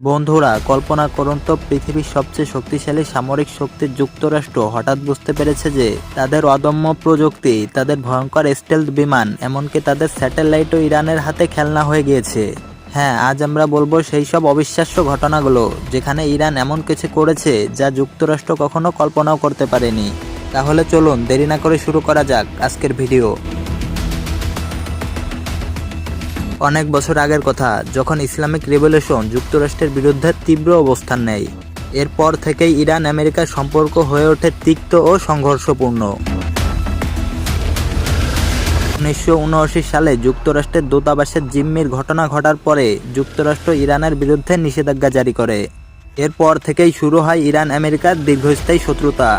বন্ধুরা, কল্পনা করুন তো, পৃথিবীর সবচেয়ে শক্তিশালী সামরিক শক্তির যুক্তরাষ্ট্র হঠাৎ বুঝতে পেরেছে যে তাদের অদম্য প্রযুক্তি, তাদের ভয়ঙ্কর স্টেলথ বিমান, এমনকি তাদের স্যাটেলাইটও ইরানের হাতে খেলনা হয়ে গিয়েছে। হ্যাঁ আজ আমরা বলব সেই সব অবিশ্বাস্য ঘটনাগুলো, যেখানে ইরান এমন কিছু করেছে যা যুক্তরাষ্ট্র কখনো কল্পনাও করতে পারেনি। তাহলে চলুন, দেরি না করে শুরু করা যাক আজকের ভিডিও। অনেক বছর আগের কথা, যখন ইসলামিক রেভলিউশন যুক্তরাষ্ট্রের বিরুদ্ধে তীব্র অবস্থান নেয়। এরপর থেকেই ইরান আমেরিকার সম্পর্ক হয়ে ওঠে তিক্ত ও সংঘর্ষপূর্ণ। উনিশশো উনআশি সালে যুক্তরাষ্ট্রের দূতাবাসের জিম্মির ঘটনা ঘটার পরে যুক্তরাষ্ট্র ইরানের বিরুদ্ধে নিষেধাজ্ঞা জারি করে। এরপর থেকেই শুরু হয় ইরান আমেরিকার দীর্ঘস্থায়ী শত্রুতা।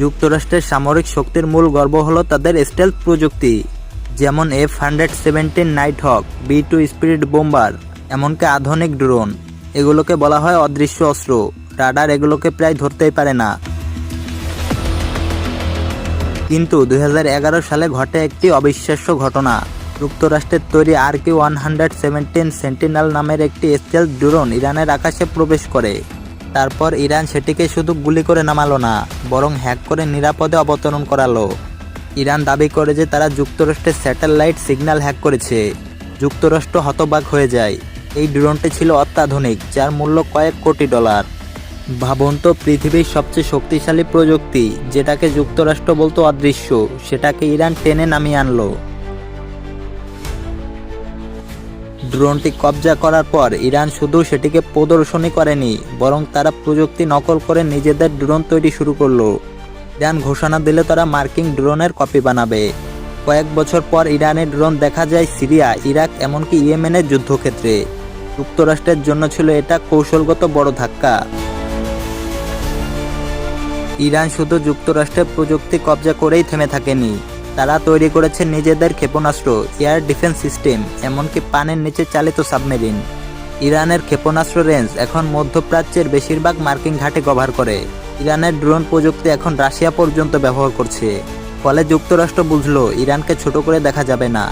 যুক্তরাষ্ট্রের সামরিক শক্তির মূল গর্ব হল তাদের স্টেলথ প্রযুক্তি, যেমন F hundred seventeen nighthawk B two spirit bomber এমনকি আধুনিক ড্রোন এগুলোকে বলা হয় অদৃশ্য অস্ত্র। রাডার এগুলোকে প্রায় ধরতেই পারে না। কিন্তু দু হাজার এগারো সালে ঘটে একটি অবিশ্বাস্য ঘটনা। যুক্তরাষ্ট্রের তৈরি আর কি ওয়ান হান্ড্রেড সেভেন্টিন সেন্টিনাল নামের একটি স্টেলথ ড্রোন ইরানের আকাশে প্রবেশ করে। তারপর ইরান সেটিকে শুধু গুলি করে নামালো না, বরং হ্যাক করে নিরাপদে অবতরণ করালো। ইরান দাবি করে যে তারা যুক্তরাষ্ট্রের স্যাটেলাইট সিগন্যাল হ্যাক করেছে। যুক্তরাষ্ট্র হতবাক হয়ে যায়। এই ড্রোনটি ছিল অত্যাধুনিক, যার মূল্য কয়েক কোটি ডলার। ভাবুন তো, পৃথিবীর সবচেয়ে শক্তিশালী প্রযুক্তি, যেটাকে যুক্তরাষ্ট্র বলতো অদৃশ্য, সেটাকে ইরান টেনে নামিয়ে আনলো। ড্রোনটি কবজা করার পর ইরান শুধু সেটিকে প্রদর্শনী করেনি, বরং তারা প্রযুক্তি নকল করে নিজেদের ড্রোন তৈরি শুরু করল। ইরান ঘোষণা দিলে তারা মার্কিং ড্রোনের কপি বানাবে। কয়েক বছর পর ইরানের ড্রোন দেখা যায় সিরিয়া, ইরাক, এমনকি ইয়েমেনের যুদ্ধক্ষেত্রে। যুক্তরাষ্ট্রের জন্য ছিল এটা কৌশলগত বড় ধাক্কা। ইরান শুধু যুক্তরাষ্ট্রের প্রযুক্তি কবজা করেই থেমে থাকেনি। তারা তৈরি করেছে নিজেদের ক্ষেপণাস্ত্র, এয়ার ডিফেন্স সিস্টেম, এমনকি পানির নিচে চালিত সাবমেরিন। ইরানের ক্ষেপণাস্ত্র রেঞ্জ এখন মধ্যপ্রাচ্যের বেশিরভাগ মার্কিন ঘাটে কভার করে। ইরানের ড্রোন প্রযুক্তি এখন রাশিয়া পর্যন্ত ব্যবহার করছে, ফলে যুক্তরাষ্ট্র বুঝলো ইরানকে ছোট করে দেখা যাবে না।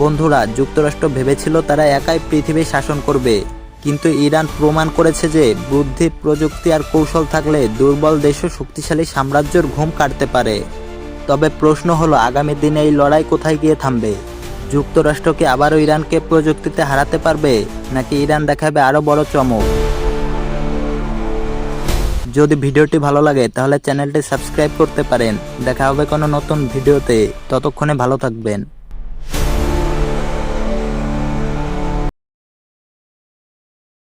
বন্ধুরা, যুক্তরাষ্ট্র ভেবেছিল তারা একাই পৃথিবী শাসন করবে। কিন্তু ইরান প্রমাণ করেছে যে বুদ্ধি, প্রযুক্তি আর কৌশল থাকলে দুর্বল দেশও শক্তিশালী সাম্রাজ্যের ঘুম কাটতে পারে। তবে প্রশ্ন হলো, আগামী দিনে এই লড়াই কোথায় গিয়ে থামবে? যুক্তরাষ্ট্রকে আবারও ইরানকে প্রযুক্তিতে হারাতে পারবে, নাকি ইরান দেখাবে আরও বড় চমক? যদি ভিডিওটি ভালো লাগে, তাহলে চ্যানেলটি সাবস্ক্রাইব করতে পারেন। দেখা হবে কোনো নতুন ভিডিওতে। ততক্ষণে ভালো থাকবেন।